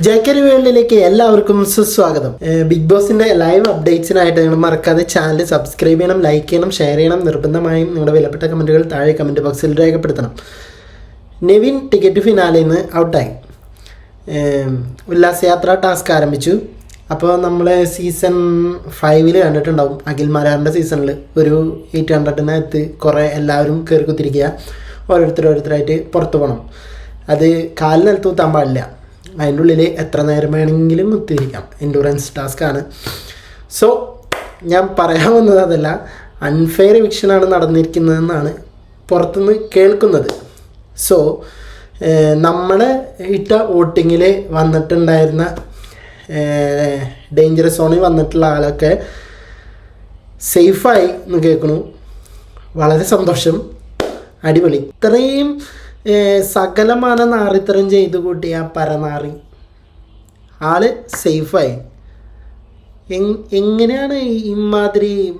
ജേക്കരി വേൾഡിലേക്ക് എല്ലാവർക്കും സുസ്വാഗതം. ബിഗ് ബോസിന്റെ ലൈവ് അപ്ഡേറ്റ്സിനായിട്ട് നിങ്ങൾ മറക്കാതെ ചാനൽ സബ്സ്ക്രൈബ് ചെയ്യണം ലൈക്ക് ചെയ്യണം ഷെയർ ചെയ്യണം. നിർബന്ധമായും നിങ്ങളുടെ വിലപ്പെട്ട കമന്റുകൾ താഴെ കമന്റ് ബോക്സിൽ രേഖപ്പെടുത്തണം. നെവിൻ ടിക്കറ്റ് ഫിനാലിൽ നിന്ന് ഔട്ടായി. ഉല്ലാസയാത്ര ടാസ്ക് ആരംഭിച്ചു. അപ്പോൾ നമ്മൾ സീസൺ ഫൈവിൽ കണ്ടിട്ടുണ്ടാവും. അഖിൽ മാരാറിന്റെ സീസണിൽ ഒരു എയ്റ്റ് ഹൺഡ്രഡിനകത്ത് കുറേ എല്ലാവരും കയറി കുത്തിരിക്കുക. ഓരോരുത്തർ ഓരോരുത്തരായിട്ട് പുറത്ത് പോകണം. അത് കാലിൽ നിലത്ത് കുത്താൻ പാടില്ല. അതിന്റെ ഉള്ളിൽ എത്ര നേരം വേണമെങ്കിലും ഒത്തിരിക്കാം എൻഡുറൻസ് ടാസ്ക് ആണ്. സോ ഞാൻ പറയാൻ വന്നത് അതല്ല അൺഫെയർ വിക്ഷനാണ് നടന്നിരിക്കുന്നതെന്നാണ് പുറത്തുനിന്ന് കേൾക്കുന്നത്. സോ നമ്മളെ ഇട്ട വോട്ടിങ്ങിൽ വന്നിട്ടുണ്ടായിരുന്ന ഡേഞ്ചറസ് സോണിൽ വന്നിട്ടുള്ള ആളൊക്കെ സേഫായി എന്ന് കേൾക്കണു വളരെ സന്തോഷം. അടിപൊളി. ഇത്രയും സകലമാന നാറിത്തരം ചെയ്തു കൂട്ടിയ പരനാറി. ആൾ സേഫായി. എങ് എങ്ങനെയാണ് ഇമാതിരി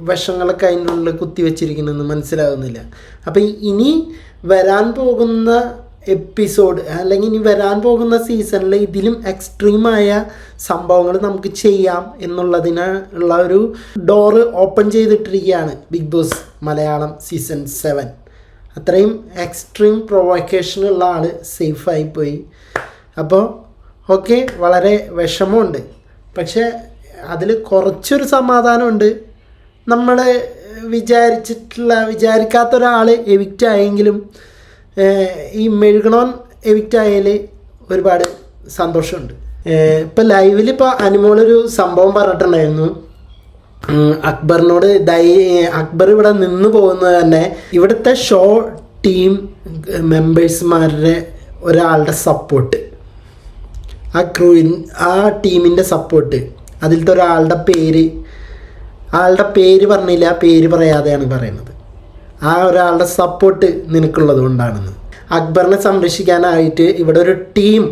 വിഷങ്ങളൊക്കെ അതിന്റെ ഉള്ളിൽ കുത്തി വെച്ചിരിക്കുന്നതെന്ന് മനസ്സിലാകുന്നില്ല അപ്പം ഇനി വരാൻ പോകുന്ന എപ്പിസോഡ് അല്ലെങ്കിൽ ഇനി വരാൻ പോകുന്ന സീസണിൽ ഇതിലും എക്സ്ട്രീമായ സംഭവങ്ങൾ നമുക്ക് ചെയ്യാം എന്നുള്ളതിന് ഉള്ള ഒരു door open ചെയ്തിട്ടിരിക്കുകയാണ് Bigg Boss Malayalam season seven അത്രയും എക്സ്ട്രീം പ്രൊവക്കേഷനുള്ള ആൾ സേഫായി പോയി. അപ്പോൾ ഓക്കെ വളരെ വിഷമമുണ്ട്. പക്ഷേ അതിൽ കുറച്ചൊരു സമാധാനമുണ്ട്. നമ്മൾ വിചാരിച്ചിട്ടുള്ള വിചാരിക്കാത്ത ഒരാൾ എവിക്റ്റ് ആയെങ്കിലും ഈ മെഴുകണോൻ എവിക്റ്റ് ആയതിൽ ഒരുപാട് സന്തോഷമുണ്ട്. ഇപ്പം ലൈവിൽ ഇപ്പോൾ അനുമോളൊരു സംഭവം പറഞ്ഞിട്ടുണ്ടായിരുന്നു. അക്ബറിനോട് ദൈ അക്ബർ ഇവിടെ നിന്ന് പോകുന്നത് തന്നെ ഇവിടുത്തെ ഷോ ടീം മെമ്പേഴ്സ്മാരുടെ ഒരാളുടെ സപ്പോർട്ട് ആ ക്രൂവിൻ ആ ടീമിന്റെ സപ്പോർട്ട് അതിലത്തെ ഒരാളുടെ പേര് ആളുടെ പേര് പറഞ്ഞില്ല പേര് പറയാതെയാണ് പറയുന്നത്. ആ ഒരാളുടെ സപ്പോർട്ട് നിനക്കുള്ളത് കൊണ്ടാണെന്ന്. അക്ബറിനെ സംരക്ഷിക്കാനായിട്ട് ഇവിടെ ഒരു ടീം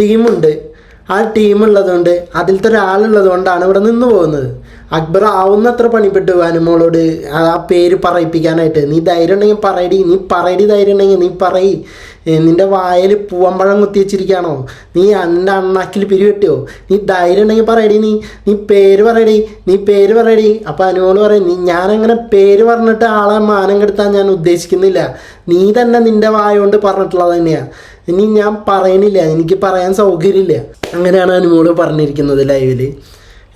ടീമുണ്ട് ആ ടീമുള്ളതുകൊണ്ട് അതിലത്തെ ഒരാളുള്ളത് കൊണ്ടാണ് ഇവിടെ നിന്ന് പോകുന്നത്. അക്ബർ ആവുന്നത്ര പണിപ്പെട്ടു അനുമോളോട്. ആ പേര് പറയിപ്പിക്കാനായിട്ട്. നീ ധൈര്യം ഉണ്ടെങ്കിൽ പറയടി. നീ പറയടി ധൈര്യം ഉണ്ടെങ്കിൽ നീ പറയി. നിന്റെ വായിൽ പൂവമ്പഴം കുത്തി വെച്ചിരിക്കുകയാണോ? നീ എന്റെ അണ്ണാക്കിൽ പിരിവെട്ടിയോ നീ ധൈര്യം ഉണ്ടെങ്കിൽ പറയടി നീ. നീ പേര് പറയടി. നീ പേര് പറയടി. അപ്പം അനുമോൾ പറയും നീ ഞാനങ്ങനെ പേര് പറഞ്ഞിട്ട് ആളെ മാനം കെടുത്താൻ ഞാൻ ഉദ്ദേശിക്കുന്നില്ല. നീ തന്നെ നിന്റെ വായ കൊണ്ട് പറഞ്ഞിട്ടുള്ളത് തന്നെയാണ് ഇനി ഞാൻ പറയണില്ല. എനിക്ക് പറയാൻ സൗകര്യമില്ല. അങ്ങനെയാണ് അനുമോൾ പറഞ്ഞിരിക്കുന്നത് ലൈവിൽ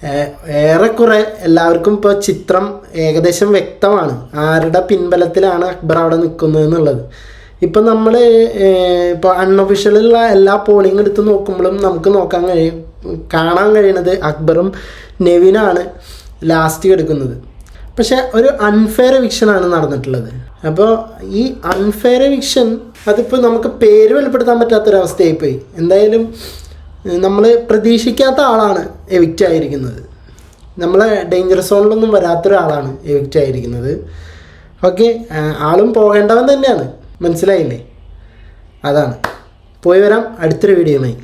ഏറെക്കുറെ എല്ലാവർക്കും ഇപ്പോൾ ചിത്രം ഏകദേശം വ്യക്തമാണ്. ആരുടെ പിൻബലത്തിലാണ് അക്ബർ അവിടെ നിൽക്കുന്നത് എന്നുള്ളത്. ഇപ്പം നമ്മൾ ഇപ്പോൾ അൺഒഫീഷ്യലുള്ള എല്ലാ പോളിംഗ് എടുത്ത് നോക്കുമ്പോഴും നമുക്ക് നോക്കാൻ കഴിയും കാണാൻ കഴിയണത് അക്ബറും നെവിനാണ് ലാസ്റ്റ് എടുക്കുന്നത്. പക്ഷേ ഒരു അൺഫെയർ വിക്ഷനാണ് നടന്നിട്ടുള്ളത്. അപ്പോൾ ഈ അൺഫെയർ വിക്ഷൻ അതിപ്പോൾ നമുക്ക് പേര് വെളിപ്പെടുത്താൻ പറ്റാത്തൊരവസ്ഥയായിപ്പോയി. എന്തായാലും നമ്മൾ പ്രതീക്ഷിക്കാത്ത ആളാണ് എവിക്റ്റ് ആയിരിക്കുന്നത്. നമ്മളെ ഡേഞ്ചർ സോണിലൊന്നും വരാത്തൊരാളാണ് എവിക്റ്റ് ആയിരിക്കുന്നത്. ഓക്കെ ആളും പോകേണ്ടവൻ തന്നെയാണ്. മനസ്സിലായില്ലേ? അതാണ്. പോയി വരാം. അടുത്തൊരു വീഡിയോയുമായി.